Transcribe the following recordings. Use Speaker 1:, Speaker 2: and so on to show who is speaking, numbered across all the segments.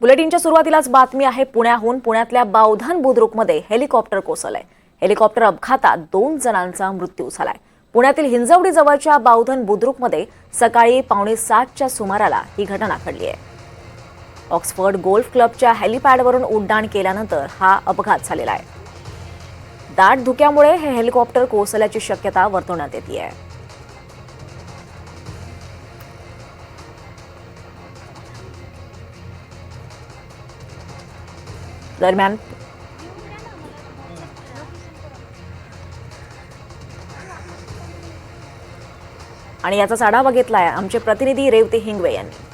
Speaker 1: बुलेटिनच्या सुरुवातीलाच बातमी आहे पुण्याहून. पुण्यातल्या बावधन बुद्रुकमध्ये हेलिकॉप्टर कोसळलंय. हेलिकॉप्टर अपघातात दोन जणांचा मृत्यू झालाय. पुण्यातील हिंजवडी जवळच्या बावधन बुद्रुकमध्ये सकाळी पावणे सातच्या सुमाराला ही घटना घडली आहे. ऑक्सफर्ड गोल्फ क्लबच्या हेलिपॅडवरून उड्डाण केल्यानंतर हा अपघात झालेला आहे. दाट धुक्यामुळे हे हेलिकॉप्टर कोसळल्याची शक्यता वर्तवण्यात येते आहे. दरम्यान. आणि याचाच आढावा घेतलाय आमचे प्रतिनिधी रेवती हिंगवे यांनी.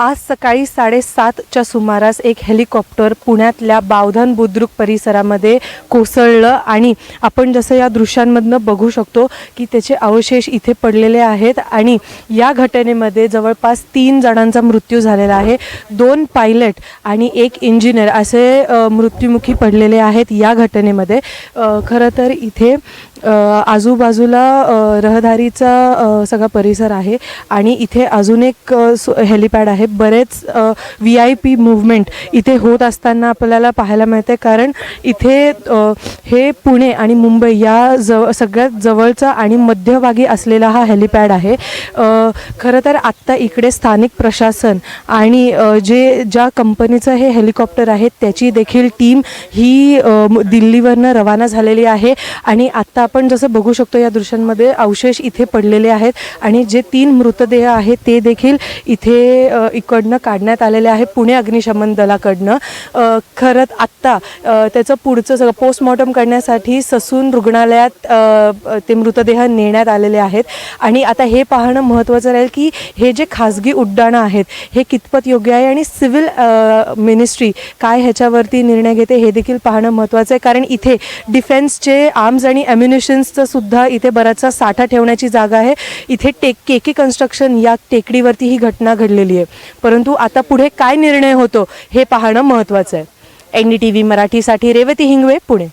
Speaker 2: आज सकाळी साडेसातच्या सुमारास एक हेलिकॉप्टर पुण्यातल्या बावधन बुद्रुक परिसरामध्ये कोसळलं आणि आपण जसं या दृश्यांमधनं बघू शकतो की त्याचे अवशेष इथे पडलेले आहेत आणि या घटनेमध्ये जवळपास तीन जणांचा मृत्यू झालेला आहे. दोन पायलट आणि एक इंजिनियर असे मृत्युमुखी पडलेले आहेत या घटनेमध्ये. खरं तर इथे आजूबाजूला रहदारीचा सगळा परिसर आहे आणि इथे अजून एक हेलिपॅड आहे. बरेच व्ही आय पी मुवमेंट इथे होत असताना आपल्याला पाहायला मिळते. कारण इथे हे पुणे आणि मुंबई या जव सगळ्यात जवळचा आणि मध्यभागी असलेला हा हेलिपॅड आहे. खरं तर आत्ता इकडे स्थानिक प्रशासन आणि जे ज्या कंपनीचं हे हेलिकॉप्टर आहे त्याची देखील टीम ही दिल्लीवरनं रवाना झालेली आहे. आणि आत्ता आपण जसं बघू शकतो या दृश्यांमध्ये अवशेष इथे पडलेले आहेत आणि जे तीन मृतदेह आहेत ते देखील इथे इकडनं काढण्यात आलेले आहे पुणे अग्निशमन दलाकडनं. अ, खरं आत्ता त्याचं पुढचं सगळं पोस्टमॉर्टम करण्यासाठी ससून रुग्णालयात ते मृतदेह नेण्यात आलेले आहेत. आणि आता हे पाहणं महत्त्वाचं राहील की हे जे खाजगी उड्डाणं आहेत हे कितपत योग्य आहे आणि सिव्हिल मिनिस्ट्री काय ह्याच्यावरती निर्णय घेते हे देखील पाहणं महत्त्वाचं आहे. कारण इथे डिफेन्सचे आर्म्स आणि ॲम्युनिशन्सचं सुद्धा इथे बराचसा साठा ठेवण्याची जागा आहे. इथे टेक के के कन्स्ट्रक्शन या टेकडीवरती ही घटना घडलेली आहे. परंतु आता पुढे काय निर्णय होतो हे पाहणं महत्त्वाचं आहे. एन डी टी व्ही मराठीसाठी रेवती हिंगवे पुणे.